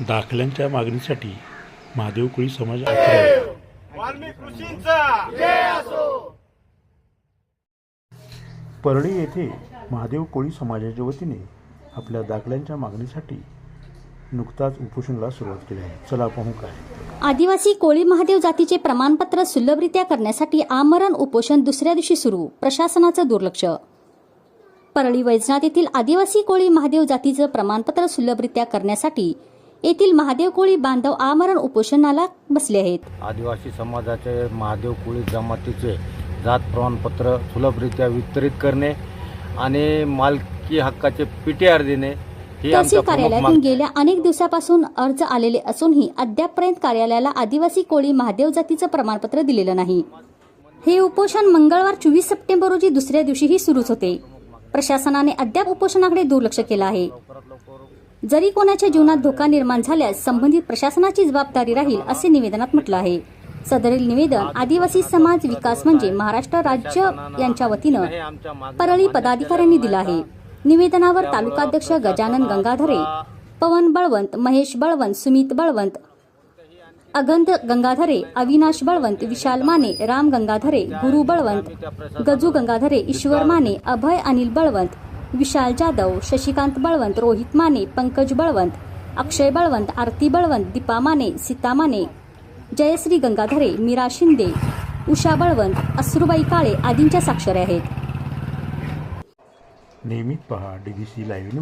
दाखल्यांच्या मागणीसाठी महादेव कोळी समाज परळी येथे महादेव कोळी समाजाच्या वतीने आपल्या दाखल्यांच्या मागणीसाठी नुकताच उपोषणाला सुरुवात केली आहे. चला पाहू काय? आदिवासी कोळी महादेव जातीचे प्रमाणपत्र सुलभरित्या करण्यासाठी आमरण उपोषण दुसऱ्या दिवशी सुरू प्रशासनाचं दुर्लक्ष. परळी वैजनाथ येथील आदिवासी कोळी महादेव जातीचं प्रमाणपत्र सुलभरित्या करण्यासाठी येथील महादेव कोळी बांधव आमरण उपोषणाला बसले आहेत. आदिवासी समाजाचे महादेव कोळी जमातीचे जात प्रमाणपत्र सुलभरित्या वितरित करणे आणि मालकी हक्काचे पीटीआर देणे तहसील कार्यालयातून गेल्या अनेक दिवसापासून अर्ज आलेले असूनही अद्यापपर्यंत कार्यालयाला आदिवासी कोळी महादेव जातीचं प्रमाणपत्र दिलेलं नाही. हे उपोषण मंगळवार चोवीस सप्टेंबर रोजी दुसऱ्या दिवशीही सुरूच होते. प्रशासनाने अद्याप उपोषणाकडे दुर्लक्ष केलं आहे. जरी कोणाच्या जीवनात धोका निर्माण झाल्यास संबंधित प्रशासनाची जबाबदारी राहील असे निवेदनात म्हटलं आहे. सदरील निवेदन आदिवासी समाज विकास म्हणजे महाराष्ट्र राज्य यांच्या वतीनं परळी पदाधिकाऱ्यांनी दिला आहे. निवेदनावर तालुकाध्यक्ष गजानन गंगाधरे पवन बळवंत महेश बळवंत सुमित बळवंत अगंध गंगाधरे अविनाश बळवंत विशाल माने राम गंगाधरे गुरु बळवंत गजू गंगाधरे ईश्वर माने अभय अनिल बळवंत विशाल जाधव शशिकांत बळवंत रोहित माने पंकज बळवंत अक्षय बळवंत आरती बळवंत दीपा माने सीता माने जयश्री गंगाधरे मीरा शिंदे उषा बळवंत अश्रुबाई काळे आदींच्या साक्षऱ्या आहेत. नियमित पहा डी सी लाईव्ह न्यूज